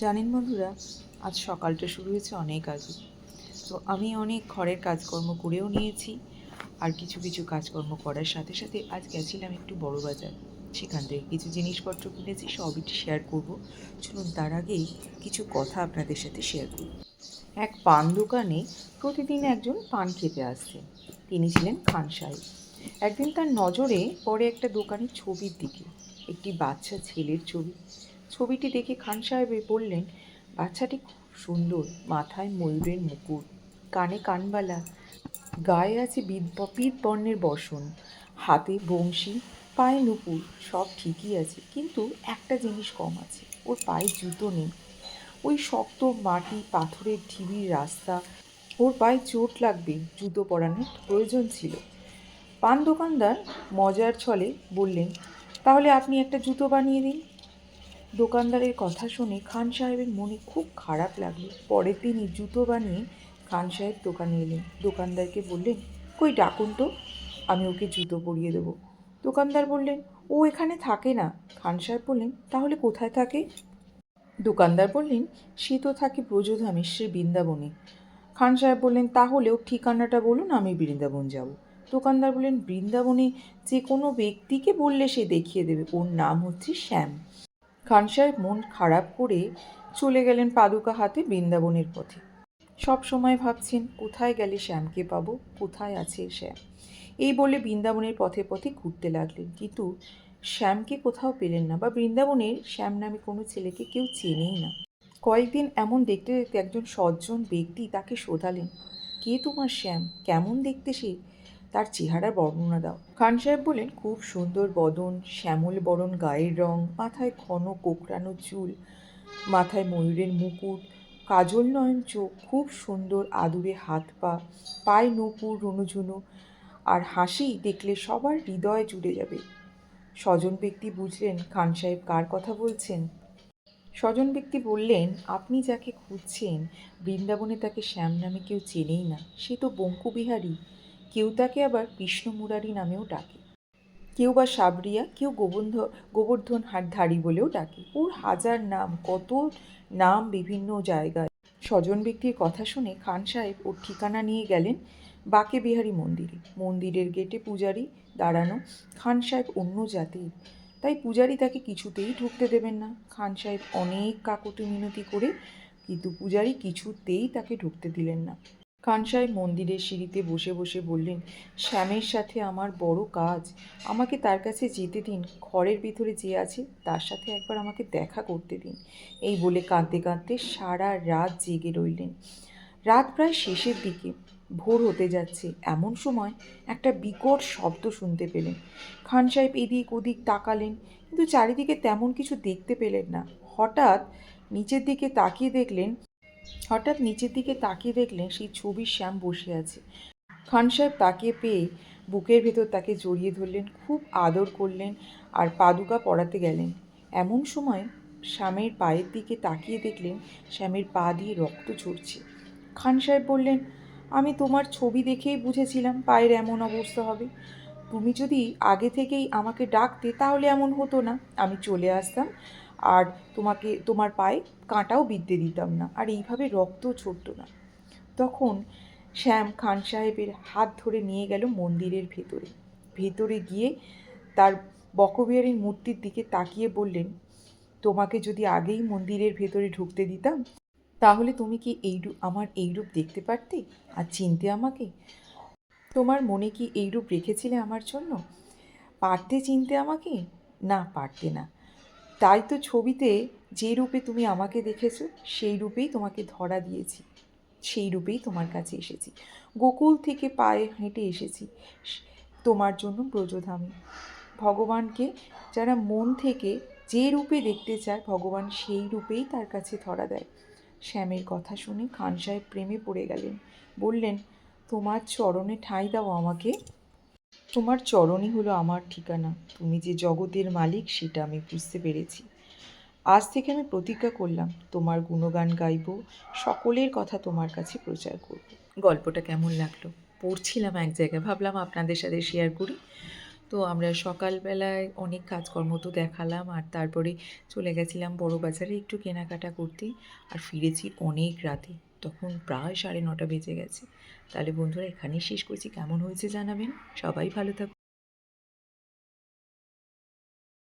জানেন বন্ধুরা, আজ সকালটা শুরু হয়েছে অনেক আগে। তো আমি অনেক ঘরের কাজকর্ম করেও নিয়েছি আর কিছু কিছু কাজকর্ম করার সাথে সাথে আজ গেছিলাম একটু বড় বাজার। সেখান থেকে কিছু জিনিসপত্র কিনেছি, সবই শেয়ার করব। চলুন তার আগেই কিছু কথা আপনাদের সাথে শেয়ার করব এক পান দোকানে প্রতিদিন একজন পান খেতে আসতেন তিনি ছিলেন খান সাহেব। একদিন তার নজরে পড়ে একটা দোকানের ছবির দিকে। একটি বাচ্চা ছেলের ছবি। ছবিটি দেখে খান সাহেব বললেন, বাচ্চাটি খুব সুন্দর, মাথায় ময়ূরের মুকুট, কানে কানবালা, গায়ে আছে বিদ- বর্ণের বসন, হাতে বংশী, পায়ে নুপুর, সব ঠিকই আছে, কিন্তু একটা জিনিস কম আছে, ওর পায়ে জুতো নেই। ওই শক্ত মাটি পাথরের ঢিবির রাস্তা, ওর পায়ে চোট লাগবে, জুতো পরানোর প্রয়োজন ছিল। পান দোকানদার মজার ছলে বললেন, তাহলে আপনি একটা জুতো বানিয়ে দিন। দোকানদারের কথা শুনে খান সাহেবের মনে খুব খারাপ লাগল। পরের তিনি জুতো বানিয়ে খান সাহেব দোকানে এলেন। দোকানদারকে বললেন, কই ডাকুন তো, আমি ওকে জুতো পরিয়ে দেবো। দোকানদার বললেন, ও এখানে থাকে না। খান সাহেব বললেন, তাহলে কোথায় থাকে? দোকানদার বললেন, সে তো থাকে ব্রজধামেশ্বর বৃন্দাবনে। খান সাহেব বললেন, তাহলে তাহলেও ঠিকানাটা বলুন, আমি বৃন্দাবন যাব। দোকানদার বললেন, বৃন্দাবনে যে কোনো ব্যক্তিকে বললে সে দেখিয়ে দেবে। ওর নাম হচ্ছে শ্যাম। খান সাহেব মন খারাপ করে চলে গেলেন পাদুকা হাতে বৃন্দাবনের পথে। সব সময় ভাবছেন, কোথায় গেলে শ্যামকে পাবো? কোথায় আছে শ্যাম? এই বলে বৃন্দাবনের পথে পথে ঘুরতে লাগলেন। কিন্তু শ্যামকে কোথাও পেলেন না বা বৃন্দাবনের শ্যাম নামে কোনো ছেলেকে কেউ চেনেই না। কয়েকদিন এমন দেখতে দেখতে একজন সজ্জন ব্যক্তি তাকে শোধালেন, কে তোমার শ্যাম? কেমন দেখতে সে? তার চেহারার বর্ণনা দাও। খান সাহেব বলেন, খুব সুন্দর বদন, শ্যামল বরণ, গায়ের রং, মাথায় ঘন কোকড়ানো চুল, মাথায় ময়ূরের মুকুট, কাজল নয়ন চোখ, খুব সুন্দর আদুরে হাত পা, পায়ে নূপুর, রুনুঝুনু, আর হাসি দেখলে সবার হৃদয় জুড়ে যাবে। স্বজন ব্যক্তি বুঝলেন খান সাহেব কার কথা বলছেন। স্বজন ব্যক্তি বললেন, আপনি যাকে খুঁজছেন, বৃন্দাবনে তাকে শ্যাম নামে কেউ চেনেই না। সে তো বঙ্কুবিহারী। কেউ তাকে আবার কৃষ্ণ মুরারি নামেও ডাকে। কেউ বা সাবরিয়া, কেউ গোবন্ধ, গোবর্ধন হাটধারী বলেও ডাকে। ওর হাজার নাম, কত নাম বিভিন্ন জায়গায়। স্বজন ব্যক্তির কথা শুনে খান সাহেব ওর ঠিকানা নিয়ে গেলেন বাকে বিহারী মন্দিরে। মন্দিরের গেটে পূজারি, দাঁড়ানো, খান সাহেব অন্য জাতির। তাই পূজারি তাকে কিছুতেই ঢুকতে দেবেন না। খান সাহেব অনেক কাকুতি মিনতি করে, কিন্তু পূজারি কিছুতেই তাকে ঢুকতে দিলেন না। সাহেব মন্দিরের সিঁড়িতে বসে বসে বললেন, শ্যামের সাথে আমার বড় কাজ। আমাকে তার কাছে যেতে দিন, ঘরের ভিতরে যে আছে তার সাথে একবার আমাকে দেখা করতে দিন। এই বলে কাঁদতে কাঁদতে সারা রাত জেগে রইলেন। রাত প্রায় শেষের দিকে, ভোর হতে যাচ্ছে। এমন সময় একটা বিকট শব্দ শুনতে পেলেন। খান সাহেব এদিক ওদিক তাকালেন, কিন্তু চারিদিকে তেমন কিছু দেখতে পেলেন না। হঠাৎ নিচের দিকে তাকিয়ে দেখলেন হঠাৎ নিচের দিকে তাকিয়ে দেখলেন সেই ছবির শ্যাম বসে আছে। খান সাহেব তাকিয়ে পেয়ে বুকের ভেতর তাকে জড়িয়ে ধরলেন, খুব আদর করলেন আর পাদুকা পড়াতে গেলেন। এমন সময় শ্যামের পায়ের দিকে তাকিয়ে দেখলেন শ্যামের পা দিয়ে রক্ত ঝরছে। খান সাহেব বললেন, আমি তোমার ছবি দেখেই বুঝেছিলাম পায়ের এমন অবস্থা হবে। তুমি যদি আগে থেকেই আমাকে ডাকতে তাহলে এমন হতো না। আমি চলে আসতাম আর তোমাকে, তোমার পায়ে কাঁটাও বিদ্যে দিতাম না। আর এইভাবে রক্ত ছড়তো না। তখন শ্যাম খান সাহেবের হাত ধরে নিয়ে গেল মন্দিরের ভেতরে। ভেতরে গিয়ে তার বকবিহারীর মূর্তির দিকে তাকিয়ে বললেন, তোমাকে যদি আগেই মন্দিরের ভেতরে ঢুকতে দিতাম, তাহলে তুমি কি এই রূপ আমার এই রূপ দেখতে পারতে আর চিনতে আমাকে? তোমার মনে কি এই রূপ রেখেছিলে আমার জন্য? পারতে, চিনতে আমাকে? না, পারতে না। তাই তো ছবিতে যে রূপে তুমি আমাকে দেখেছ, সেই রূপেই তোমাকে ধরা দিয়েছি, সেই রূপেই তোমার কাছে এসেছি। গোকুল থেকে পায়ে হেঁটে এসেছি। তোমার জন্য ব্রজধামে। ভগবানকে যারা মন থেকে যে রূপে দেখতে চায়, ভগবান সেই রূপেই তার কাছে ধরা দেয়। শ্যামের কথা শুনে খান সাহেব প্রেমে পড়ে গেলেন। বললেন, তোমার চরণে ঠাঁই দাও আমাকে। তোমার চরণই হলো আমার ঠিকানা। তুমি যে জগতের মালিক, সেটা আমি বুঝতে পেরেছি। আজ থেকে আমি প্রতিজ্ঞা করলাম, তোমার গুণগান গাইব, সকলের কথা তোমার কাছে প্রচার করব। গল্পটা কেমন লাগল? পড়ছিলাম এক জায়গায়, ভাবলাম আপনাদের সাথে শেয়ার করি। তো আমরা সকালবেলায় অনেক কাজকর্ম তো দেখালাম, আর তারপরে চলে গেছিলাম বড় বাজারে একটু কেনাকাটা করতে, আর ফিরেছি অনেক রাতে। তখন প্রায় সাড়ে নটা বেজে গেছে। তাহলে বন্ধুরা এখানেই শেষ করছি। কেমন হয়েছে জানাবেন? সবাই ভালো থাকুন।